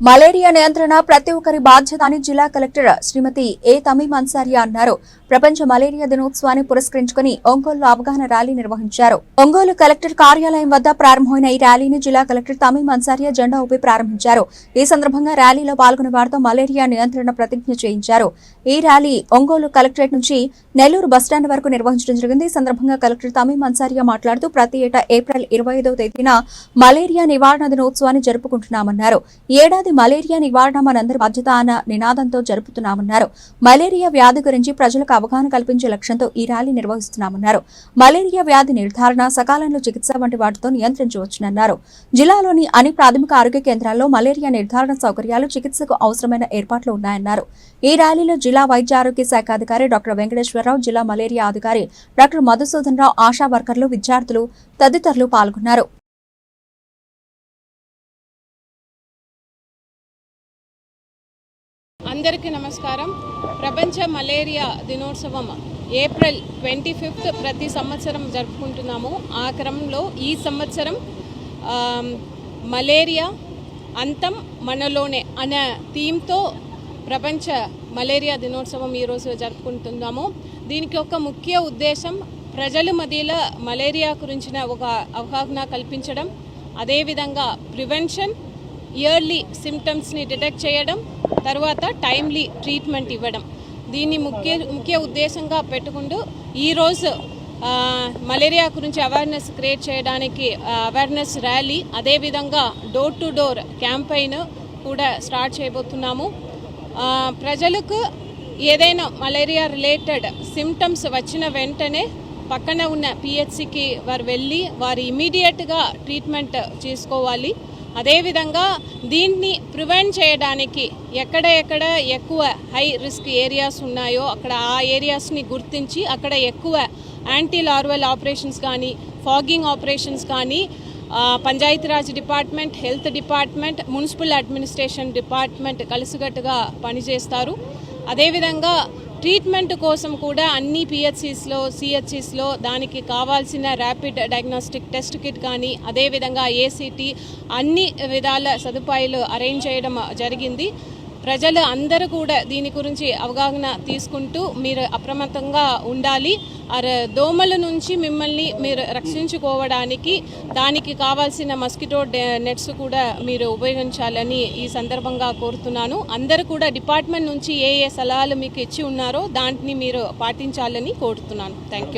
Malaria నియంత్రణ ప్రతి ఒక్కరి బాధ్యత అని జిల్లా collector Shrimati A Tameem Ansariya అన్నారు. ప్రపంచ మలేరియా దినోత్సవాన్ని పురస్కరించుకుని ఒంగోలులో అవగాహన ర్యాలీ నిర్వహించారు. ఒంగోలు కలెక్టర్ కార్యాలయం వద్ద ప్రారంభమైన ఈ ర్యాలీని జిల్లా కలెక్టర్ తమీం అన్సారియా జెండా ఊపి ప్రారంభించారు. ఈ సందర్భంగా ర్యాలీలో పాల్గొన్న వారితో మలేరియా నియంత్రణ ప్రతిజ్ఞ చేయించారు. ఈ ర్యాలీ ఒంగోలు కలెక్టరేట్ నుంచి నెల్లూరు బస్టాండ్ వరకు నిర్వహించడం జరిగింది. ఈ సందర్భంగా కలెక్టర్ తమీం అన్సారియా మాట్లాడుతూ ప్రతి ఏటా ఏప్రిల్ ఇరవై ఐదవ తేదీన మలేరియా నివారణ దినోత్సవాన్ని జరుపుకుంటున్నామన్నారు. ఏడాది మలేరియా నివారణ మనందరి బాధ్యత అన్న నినాదంతో జరుపుతున్నామన్నారు. మలేరియా వ్యాధి గురించి ప్రజలకు అవగాహన కల్పించే లక్ష్యంతో ఈ ర్యాలీ నిర్వహిస్తున్నామన్నారు. మలేరియా వ్యాధి నిర్ధారణ సకాలంలో చికిత్స వంటి వాటితో నియంత్రించవచ్చునన్నారు. జిల్లాలోని అన్ని ప్రాథమిక ఆరోగ్య కేంద్రాల్లో మలేరియా నిర్ధారణ సౌకర్యాలు చికిత్సకు అవసరమైన ఏర్పాట్లు ఉన్నాయన్నారు. ఈ ర్యాలీలో జిల్లా వైద్య ఆరోగ్య శాఖ అధికారి డాక్టర్ వెంకటేశ్వరరావు జిల్లా మలేరియా అధికారి డాక్టర్ మధుసూదన్ రావు ఆశా వర్కర్లు విద్యార్థులు తదితరులు పాల్గొన్నారు. అందరికీ నమస్కారం. ప్రపంచ మలేరియా దినోత్సవం ఏప్రిల్ ట్వంటీ ఫిఫ్త్ ప్రతి సంవత్సరం జరుపుకుంటున్నాము. ఆ క్రమంలో ఈ సంవత్సరం మలేరియా అంతం మనలోనే అనే థీమ్తో ప్రపంచ మలేరియా దినోత్సవం ఈరోజు జరుపుకుంటున్నాము. దీనికి ఒక ముఖ్య ఉద్దేశం ప్రజల మధ్యలో మలేరియా గురించిన ఒక అవగాహన కల్పించడం అదేవిధంగా ప్రివెన్షన్ ఇయర్లీ సిమ్టమ్స్ని డిటెక్ట్ చేయడం తర్వాత టైమ్లీ ట్రీట్మెంట్ ఇవ్వడం. దీన్ని ముఖ్య ముఖ్య ఉద్దేశంగా పెట్టుకుంటూ ఈరోజు మలేరియా గురించి అవేర్నెస్ క్రియేట్ చేయడానికి అవేర్నెస్ ర్యాలీ అదేవిధంగా డోర్ టు డోర్ క్యాంపెయిన్ కూడా స్టార్ట్ చేయబోతున్నాము. ప్రజలకు ఏదైనా మలేరియా రిలేటెడ్ సిమ్టమ్స్ వచ్చిన వెంటనే పక్కన ఉన్న పిహెచ్సికి వారు వెళ్ళి వారు ఇమీడియట్గా ట్రీట్మెంట్ చేసుకోవాలి. అదేవిధంగా దీన్ని ప్రివెంట్ చేయడానికి ఎక్కడ ఎక్కడ ఎక్కువ హై రిస్క్ ఏరియాస్ ఉన్నాయో అక్కడ ఆ ఏరియాస్ని గుర్తించి అక్కడ ఎక్కువ యాంటీ లార్వల్ ఆపరేషన్స్ కానీ ఫాగింగ్ ఆపరేషన్స్ కానీ Panchayati Raj department health department municipal administration department కలిసికట్టుగా పనిచేస్తారు. అదేవిధంగా ట్రీట్మెంట్ కోసం కూడా అన్ని పిహెచ్సిస్లో సిహెచ్సిస్లో దానికి కావాల్సిన ర్యాపిడ్ డయాగ్నోస్టిక్ టెస్ట్ కిట్ కానీ అదేవిధంగా ఏసీటీ అన్ని విధాల సదుపాయాలు అరేంజ్ చేయడం జరిగింది. ప్రజలు అందరూ కూడా దీని గురించి అవగాహన తీసుకుంటూ మీరు అప్రమత్తంగా ఉండాలి. దోమల నుంచి మిమ్మల్ని మీరు రక్షించుకోవడానికి దానికి కావాల్సిన మస్కిటో నెట్స్ కూడా మీరు ఉపయోగించాలని ఈ సందర్భంగా కోరుతున్నాను. అందరూ కూడా డిపార్ట్మెంట్ నుంచి ఏ ఏ సలహాలు మీకు ఇచ్చి ఉన్నారో దాంట్ని మీరు పాటించాలని కోరుతున్నాను. Thank you